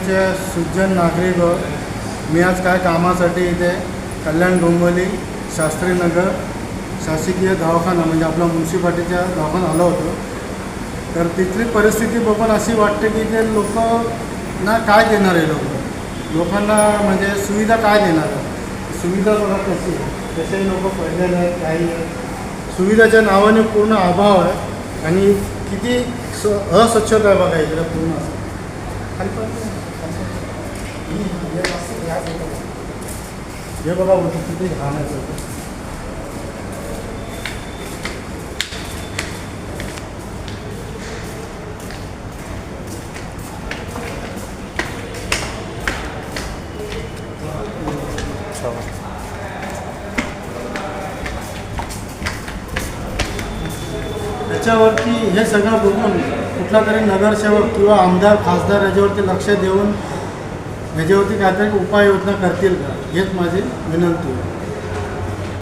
डोंबिवलीचे सुज्जन नागरिक हो. मी आज काय कामासाठी इथे? कल्याण डोंबिवली शास्त्रीनगर शासकीय दवाखाना म्हणजे आपला म्युन्सिपाल्टीच्या दवाखाना आलो होतो. तर तिथली परिस्थिती बघून अशी वाटते की ते लोक ना काय देणार आहे लोक? लोकांना म्हणजे सुविधा काय देणार? आहे? सुविधा बघा कशी आहे. तसेही लोक पडलेले आहेत काही सुविधाच्या नावाने पूर्ण अभाव आहे. आणि किती स अस्वच्छता आहे बघा इकडे पूर्ण. असं हे बघा. हे किती घाण आहे त्याच्यावरती हे सगळं बघून कुठला तरी नगरसेवक किंवा आमदार खासदार याच्यावरती लक्ष देऊन ह्याच्यावरती काहीतरी उपाययोजना करतील का? हेच माझी विनंती आहे.